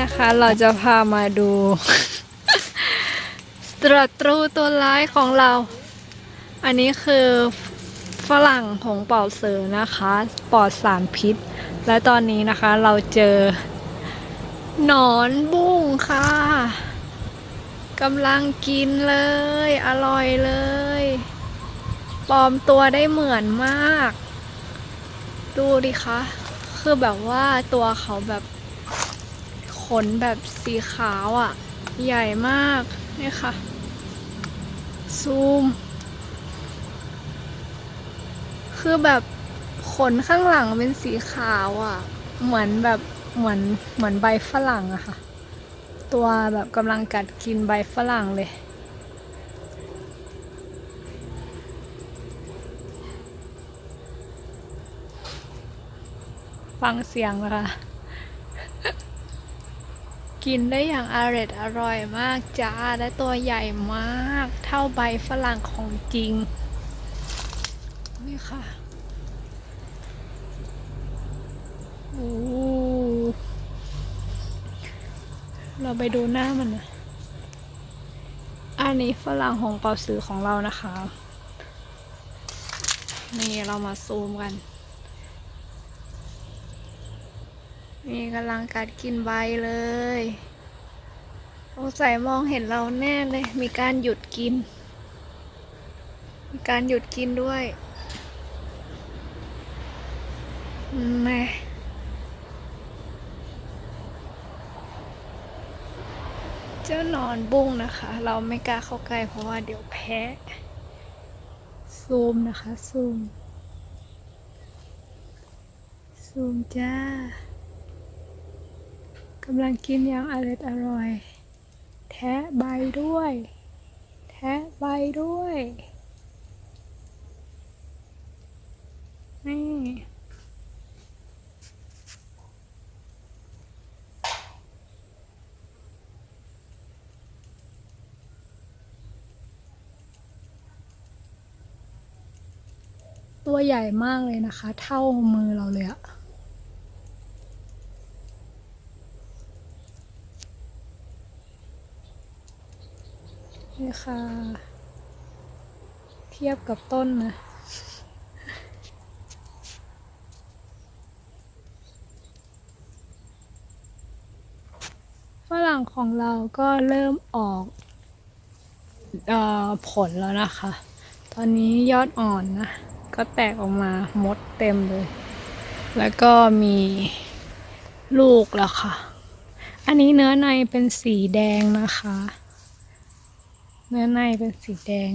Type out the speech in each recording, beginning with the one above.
นะคะเราจะพามาดูศัตรูตัวร้ายของเรา อันนี้คือฝรั่งของเป่าเสือนะคะปลอดสารพิษ และตอนนี้นะคะเราเจอหนอนบุ้งค่ะกำลังกินเลย อร่อยเลยปลอมตัวได้เหมือนมาก ดูดิคะ คือแบบว่าตัวเขาแบบ นแบบสีขาวอะ่ะ ใหญ่มากนี่ค่ะ ซูม คือแบบขนข้างหลังเป็นสีขาวอะ่ะ เหมือนแบบเหมือนเหมือนใบฝรั่งอะค่ะ ตัวแบบกำลังกัดกินใบฝรั่งเลย ฟังเสียงนะคะ กินได้อย่างอร่อยอร่อยมากจ้า และตัวใหญ่มาก เท่าใบฝรั่งของจริง นี่ค่ะโอ้เราไปดูหน้ามันนะอันนี้ฝรั่งของเปาซื้อของเรานะคะ นี่เรามาซูมกัน นี่กำลังกัดกินใบเลยสงสัยมองเห็นเราแน่เลย มีการหยุดกิน มีการหยุดกินด้วยแม่เจ้านอนบุ้งนะคะ เราไม่กล้าเข้าใกล้เพราะว่าเดี๋ยวแพ้ ซูมนะคะ ซูม ซูมจ้าำลังกินอย่างอร่อยอร่อย แทะใบด้วย แทะใบด้วย นี่ตัวใหญ่มากเลยนะคะ เท่ามือเราเลยอะ นี่ค่ะ เทียบกับต้นนะฝรั่งของเราก็เริ่มออกออผลแล้วนะคะ ตอนนี้ยอดอ่อนนะ ก็แตกออกมามดเต็มเลย แล้วก็มีลูกแล้วค่ะ อันนี้เนื้อในเป็นสีแดงนะคะ เนื้อในเป็นสีแดง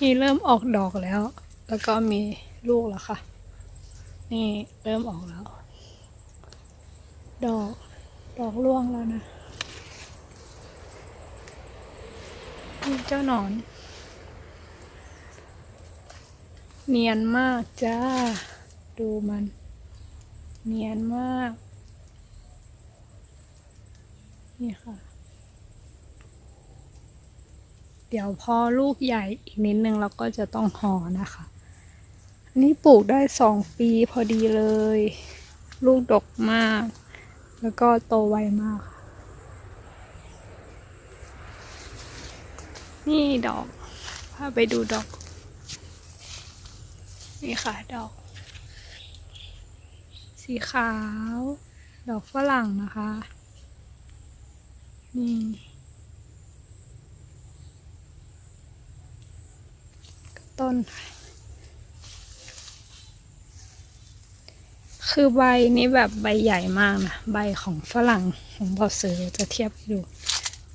นี่เริ่มออกดอกแล้ว แล้วก็มีลูกแล้วค่ะ นี่เริ่มออกแล้ว ดอก ดอกร่วงแล้วนะนี่เจ้าหนอน เนียนมากจ้า ดูมัน เนียนมาก นี่ค่ะ เดี๋ยวพอลูกใหญ่อีกนิดนึงเราก็จะต้องห่อนะคะนนี้ปลูกได้สองปีพอดีเลย ลูกดกมาก แล้วก็โตไวมากค่ะนี่ดอกพาไปดูดอก นี่ค่ะดอก สีขาว ดอกฝรั่งนะคะ นี่ ต้น คือใบนี้แบบใบใหญ่มากนะ ใบของฝรั่งของบอสือจะเทียบให้ดู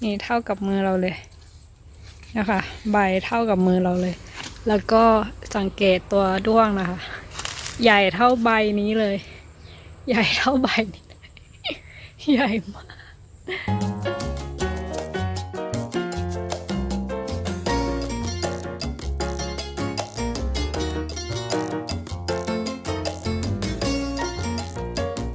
นี่เท่ากับมือเราเลยนะคะ ใบเท่ากับมือเราเลย แล้วก็สังเกตตัวด้วงนะคะ ใหญ่เท่าใบนี้เลย ใหญ่เท่าใบนี้ใหญ่มาก